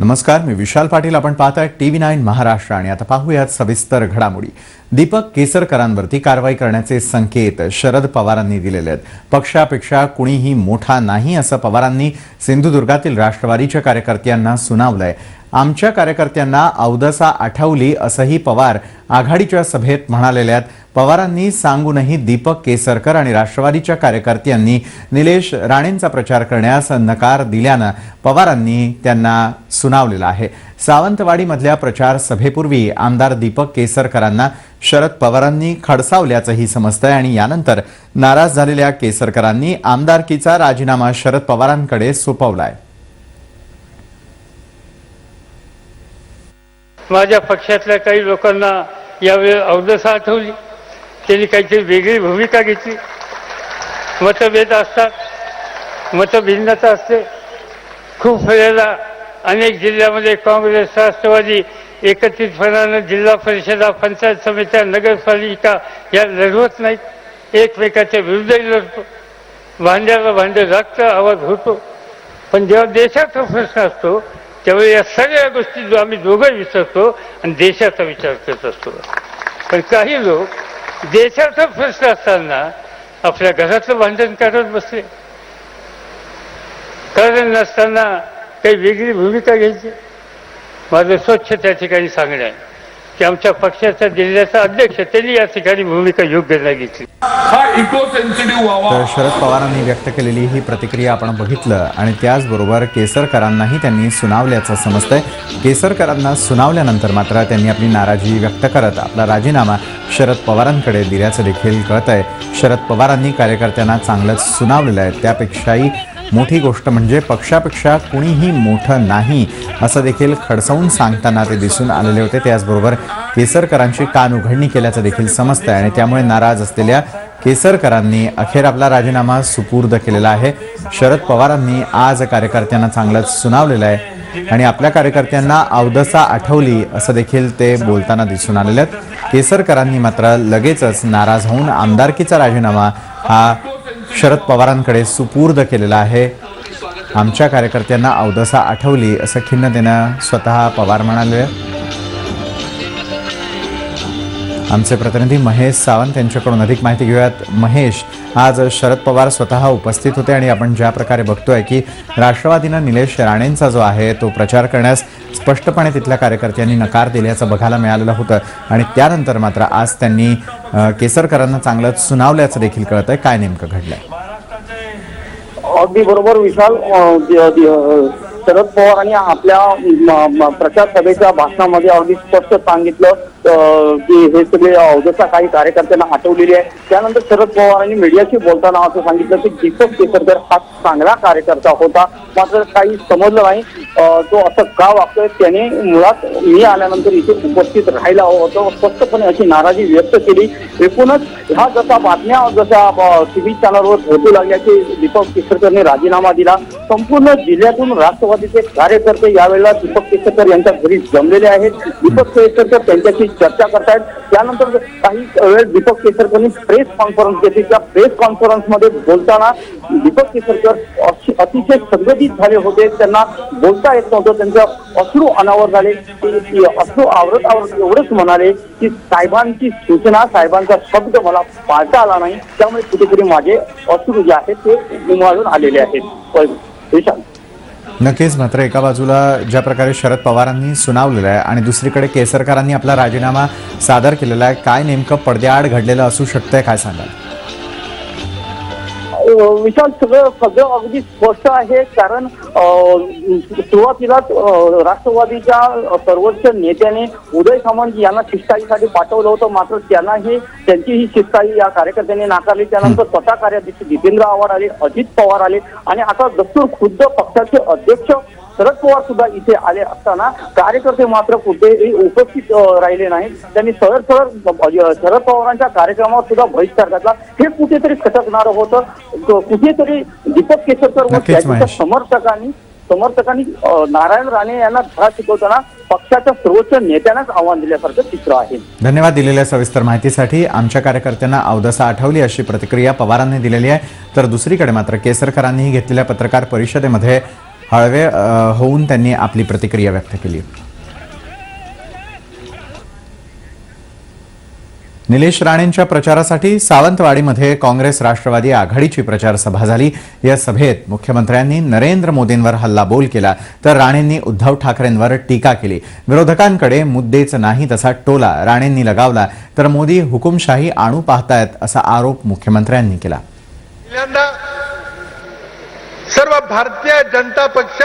नमस्कार मी विशाल पाटील. आपण पाहताय टीव्ही नाईन महाराष्ट्र आणि आता पाहूयात सविस्तर घडामोडी. दीपक केसरकरांवरती कारवाई करण्याचे संकेत शरद पवारांनी दिलेले आहेत. पक्षापेक्षा कुणीही मोठा नाही असं पवारांनी सिंधुदुर्गातील राष्ट्रवादीच्या कार्यकर्त्यांना सुनावलंय. आमच्या कार्यकर्त्यांना अवदसा आठवली असंही पवार आघाडीच्या सभेत म्हणालेले आहेत. पवारांनी सांगूनही दीपक केसरकर आणि राष्ट्रवादीच्या कार्यकर्त्यांनी निलेश राणेंचा प्रचार करण्यास नकार दिल्यानं पवारांनी त्यांना सुनावलेलं आहे. सावंतवाडीमधल्या प्रचार सभेपूर्वी आमदार दीपक केसरकरांना शरद पवारांनी खडसावल्याचंही समजतंय आणि यानंतर नाराज झालेल्या केसरकरांनी आमदारकीचा राजीनामा शरद पवारांकडे सोपवलाय. माझ्या पक्षातल्या काही लोकांना यावेळी अवदसा आठवली. त्यांनी काहीतरी वेगळी भूमिका घेतली. मतभेद असतात मतभिन्नता असते. खूप वेळेला अनेक जिल्ह्यामध्ये काँग्रेस राष्ट्रवादी एकत्रितपणानं जिल्हा परिषदा पंचायत समित्या नगरपालिका या लढवत नाहीत. एकमेकाच्या विरुद्धही लढतो. भांड्याला भांडे लागतं आवाज होतो. पण जेव्हा देशाचा प्रश्न असतो त्यावेळी या सगळ्या गोष्टी जो आम्ही दोघं विसरतो आणि देशाचा विचार करत असतो. पण काही लोक देशाचा प्रश्न असताना आपल्या घरातलं भांडण करत बसले. कारण नसताना काही वेगळी भूमिका घ्यायची. माझं स्वच्छ त्या ठिकाणी सांगणं आहे. की आमच्या पक्षाचा जिल्ह्याचा अध्यक्ष त्यांनी या ठिकाणी भूमिका योग्य नाही घेतली. हा इको सेन्सिटिव्ह व्हावा शरद पवारांनी व्यक्त केलेली ही प्रतिक्रिया आपण बघितलं आणि त्याचबरोबर केसरकरांनाही त्यांनी सुनावल्याचं समजतंय. केसरकरांना सुनावल्यानंतर मात्र त्यांनी आपली नाराजी व्यक्त करत आपला राजीनामा शरद पवारांकडे दिल्याचं देखील कळत आहे शरद पवारांनी कार्यकर्त्यांना चांगलंच सुनावलेलं आहे. त्यापेक्षाही मोठी गोष्ट म्हणजे पक्षापेक्षा कुणीही मोठं नाही असं देखील खडसवून सांगताना ते दिसून आलेले होते. त्याचबरोबर केसरकरांची कान उघडणी केल्याचं देखील समजतंय आणि त्यामुळे नाराज असलेल्या केसरकरांनी अखेर आपला राजीनामा सुपूर्द केलेला आहे. शरद पवारांनी आज कार्यकर्त्यांना चांगलंच सुनावलेलं आहे आणि आपल्या कार्यकर्त्यांना अवदसा आठवली असं देखील ते बोलताना दिसून आलेले आहेत. केसरकरांनी मात्र लगेचच नाराज होऊन आमदारकीचा राजीनामा हा शरद पवारांकडे सुपूर्द केलेला आहे. आमच्या कार्यकर्त्यांना अवदसा आठवली असं खिन्नतेनं स्वतः पवार म्हणाले. आमचे प्रतिनिधी महेश सावंत यांच्याकडून अधिक माहिती घेऊयात. महेश आज शरद पवार स्वतः उपस्थित होते आणि आपण ज्या प्रकारे बघतोय की राष्ट्रवादीनं निलेश राणेंचा जो आहे तो प्रचार करण्यास स्पष्टपणे तिथल्या कार्यकर्त्यांनी नकार दिल्याचं बघायला मिळालेलं होतं. आणि त्यानंतर मात्र आज त्यांनी केसरकरांना चांगलंच सुनावल्याचं देखील कळत आहे काय नेमकं घडलंय? अगदी बरोबर विशाल शरद पवारांनी आपल्या प्रचार सभेच्या भाषणामध्ये अगदी स्पष्ट सांगितलं. की हे सगळे जसा काही कार्यकर्त्यांना हटवलेली आहे त्यानंतर शरद पवारांनी मीडियाशी बोलताना असं सांगितलं की दीपक केसरकर हा चांगला कार्यकर्ता होता. मात्र काही समजलं नाही तो असं का वागतोय? त्याने मुळात मी आल्यानंतर इथे उपस्थित राहायला हवं होतं. स्पष्टपणे अशी नाराजी व्यक्त केली. एकूणच ह्या जसा बातम्या जशा टीव्ही चॅनलवर पोहोचू लागल्या की दीपक केसरकरने राजीनामा दिला. संपूर्ण जिल्ह्यातून राष्ट्रवादीचे कार्यकर्ते यावेळेला दीपक केसरकर यांच्या घरी जमलेले आहेत. दीपक केसरकर त्यांच्याशी चर्चा करतायत. त्यानंतर काही वेळ दीपक केसरकरनी प्रेस कॉन्फरन्स घेतली. त्या प्रेस कॉन्फरन्समध्ये बोलताना दीपक केसरकर अतिशय संघटित झाले होते. त्यांना बोलता येत नव्हतं. त्यांचं अश्रू अनावर झाले. अश्रू आवरत आवरत एवढंच म्हणाले की साहेबांची सूचना साहेबांचा शब्द मला पाळता आला नाही. त्यामुळे कुठेतरी माझे अश्रू जे आहेत ते उमळून आलेले आहेत. विशाल नक्कीच मात्र एका बाजूला ज्या प्रकारे शरद पवारांनी सुनावलेलं आहे आणि दुसरीकडे केसरकरांनी आपला राजीनामा सादर केलेला आहे काय नेमकं पडद्याआड घडलेलं असू शकतंय काय सांगाल? विशाल सगळं सगळं अगदी स्पष्ट आहे. कारण सुरुवातीलाच राष्ट्रवादीच्या सर्वोच्च नेत्याने उदय सामंत यांना शिष्टाईसाठी पाठवलं होतं. मात्र त्यांनाही त्यांची ही शिष्टाई या कार्यकर्त्यांनी नाकारली. त्यानंतर स्वतः कार्याध्यक्ष जितेंद्र आव्हाड आले अजित पवार आले. आणि आता दस्तूर खुद्द पक्षाचे अध्यक्ष शरद पवार सुद्धा इथे आले असताना कार्यकर्ते मात्र कुठेही उपस्थित राहिले नाहीत. त्यांनी सरळ सरळ शरद पवारांच्या कार्यक्रमावर सुद्धा बहिष्कार घातला. हे कुठेतरी खटकणारं होतं. कुठेतरी दीपक केसरकर व त्याच्या. समर्थकांनी समर्थकांनी नारायण राणे यांना धडा शिकवताना पक्षाच्या सर्वोच्च नेत्यांनाच आव्हान दिल्यासारखं चित्र आहे. धन्यवाद दिलेल्या सविस्तर माहितीसाठी. आमच्या कार्यकर्त्यांना अवदसा आठवली अशी प्रतिक्रिया पवारांनी दिलेली आहे. तर दुसरीकडे मात्र केसरकरांनीही घेतलेल्या पत्रकार परिषदेमध्ये हळवे होऊन त्यांनी आपली प्रतिक्रिया व्यक्त केली. निलेश राणेंच्या प्रचारासाठी सावंतवाडीमध्ये काँग्रेस राष्ट्रवादी आघाडीची प्रचार सभा झाली. या सभेत मुख्यमंत्र्यांनी नरेंद्र मोदींवर हल्लाबोल केला तर राणेंनी उद्धव ठाकरेंवर टीका केली. विरोधकांकडे मुद्देच नाही तसा टोला राणेंनी लगावला. तर मोदी हुकुमशाही आणू पाहतायत असा आरोप मुख्यमंत्र्यांनी केला. पहिल्यांदा सर्व भारतीय जनता पक्ष